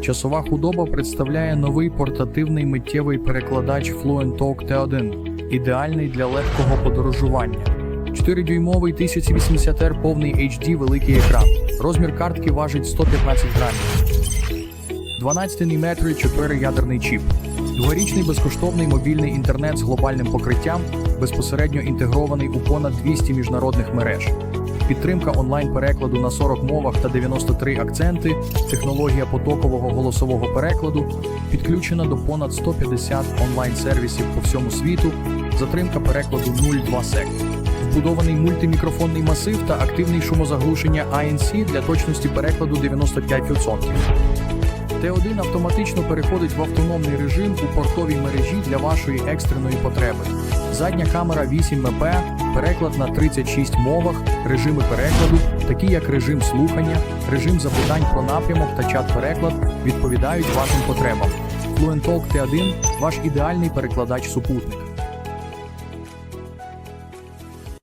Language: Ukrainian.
Часова худоба представляє новий портативний миттєвий перекладач FluentTalk T1, ідеальний для легкого подорожування. 4-дюймовий 1080R повний HD великий екран. Розмір картки важить 115 грамів. 12 мм 4-ядерний чіп. Дворічний безкоштовний мобільний інтернет з глобальним покриттям, безпосередньо інтегрований у понад 200 міжнародних мереж. Підтримка онлайн-перекладу на 40 мовах та 93 акценти, технологія потокового голосового перекладу, підключена до понад 150 онлайн-сервісів по всьому світу, затримка перекладу 0,2 сек. Вбудований мультимікрофонний масив та активний шумозаглушення ANC для точності перекладу 95%. Т1 автоматично переходить в автономний режим у портовій мережі для вашої екстреної потреби. Задня камера 8 МП, переклад на 36 мовах, режими перекладу, такі як режим слухання, режим запитань про напрямок та чат-переклад, відповідають вашим потребам. FluentTalk T1 – ваш ідеальний перекладач-супутник.